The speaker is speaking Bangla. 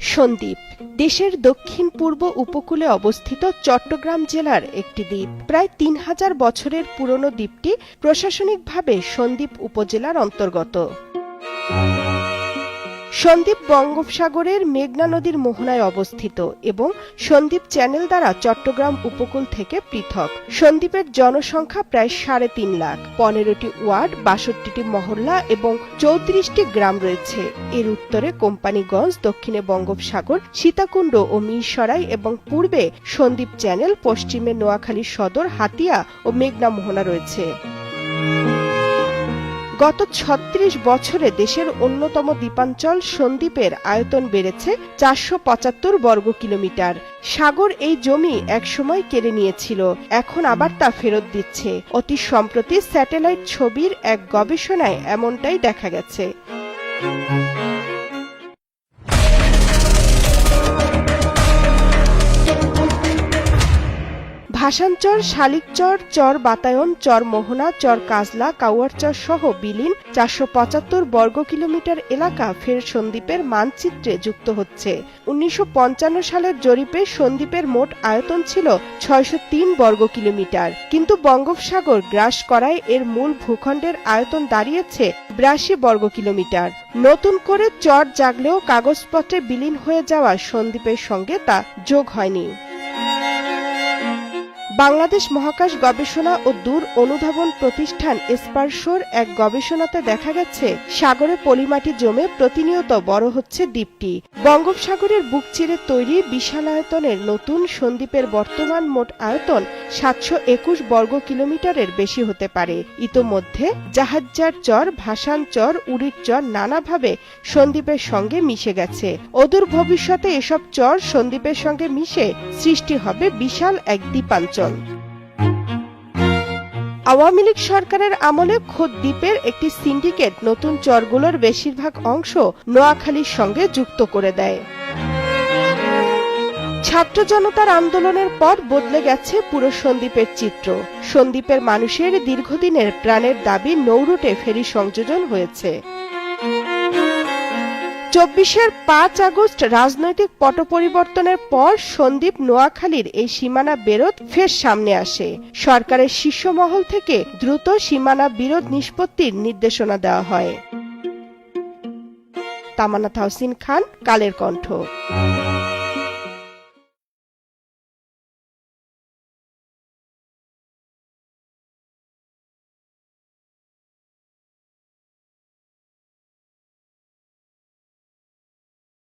সন্দ্বীপ, দেশের দক্ষিণ পূর্ব উপকূলে অবস্থিত চট্টগ্রাম জেলার একটি দ্বীপ। প্রায় তিন হাজার বছরের পুরনো দ্বীপটি প্রশাসনিকভাবে সন্দ্বীপ উপজেলার অন্তর্গত। সন্দ্বীপ বঙ্গোপসাগরের মেঘনা নদীর মোহনায় অবস্থিত এবং সন্দ্বীপ চ্যানেল দ্বারা চট্টগ্রাম উপকূল থেকে পৃথক। সন্দ্বীপের জনসংখ্যা প্রায় সাড়ে তিন লাখ। পনেরোটি ওয়ার্ড, বাষট্টিটি মহল্লা এবং চৌত্রিশটি গ্রাম রয়েছে। এর উত্তরে কোম্পানিগঞ্জ, দক্ষিণে বঙ্গোপসাগর, সীতাকুণ্ড ও মিরসরাই এবং পূর্বে সন্দ্বীপ চ্যানেল, পশ্চিমে নোয়াখালী সদর, হাতিয়া ও মেঘনা মোহনা রয়েছে। গত ছত্রিশ বছরে দেশের অন্যতম দ্বীপাঞ্চল সন্দ্বীপের আয়তন বেড়েছে চারশো পঁচাত্তর বর্গ কিলোমিটার। সাগর এই জমি একসময় কেড়ে নিয়েছিল, এখন আবার তা ফেরত দিচ্ছে। অতি সম্প্রতি স্যাটেলাইট ছবির এক গবেষণায় এমনটাই দেখা গেছে। ভাষাঞ্চর শালিকচর, চর বাতায়ন, চর মোহনা, চর কাজলা কাউয়ারচর সহ বিলীন চারশো পঁচাত্তর বর্গ কিলোমিটার এলাকা ফের সন্দ্বীপের মানচিত্রে যুক্ত হচ্ছে। উনিশশো পঞ্চান্ন সালের জরিপে সন্দ্বীপের মোট আয়তন ছিল ছয়শো তিন বর্গ কিলোমিটার। কিন্তু বঙ্গোপসাগর গ্রাস করায় এর মূল ভূখণ্ডের আয়তন দাঁড়িয়েছে বিরাশি বর্গ কিলোমিটার। নতুন করে চর জাগলেও কাগজপত্রে বিলীন হয়ে যাওয়া সন্দ্বীপের সঙ্গে তা যোগ হয়নি। বাংলাদেশ মহাকাশ গবেষণা ও দূর অনুধাবন প্রতিষ্ঠান এসপারশোর এক গবেষণাতে দেখা গেছে, সাগরে পলিমাটি জমে প্রতিনিয়ত বড় হচ্ছে দ্বীপটি। বঙ্গোপসাগরের বুক চিরে তৈরি বিশাল আয়তনের নতুন সন্দ্বীপের বর্তমান মোট আয়তন সাতশো একুশ বর্গ কিলোমিটারের বেশি হতে পারে। ইতোমধ্যে জাহাজ্জার চর, ভাসান চর উড়ির চর নানাভাবে সন্দ্বীপের সঙ্গে মিশে গেছে। অদূর ভবিষ্যতে এসব চর সন্দ্বীপের সঙ্গে মিশে সৃষ্টি হবে বিশাল এক দ্বীপাঞ্চল। আওয়ামী লীগ সরকারের আমলে খোদ দ্বীপের একটি সিন্ডিকেট নতুন চরগুলোর বেশিরভাগ অংশ নোয়াখালীর সঙ্গে যুক্ত করে দেয়। ছাত্র জনতার আন্দোলনের পর বদলে গেছে পুরো সন্দ্বীপের চিত্র। সন্দ্বীপের মানুষের দীর্ঘদিনের প্রাণের দাবি নৌরুটে ফেরি সংযোজন হয়েছে। চব্বিশের পাঁচ আগস্ট রাজনৈতিক পট পরিবর্তনের পর সন্দীপ নোয়াখালীর এই সীমানা বেরোধ ফের সামনে আসে। সরকারের শীর্ষ মহল থেকে দ্রুত সীমানা বিরোধ নিষ্পত্তির নির্দেশনা দেওয়া হয়। তামানা তাহসিন খান, কালের কণ্ঠ।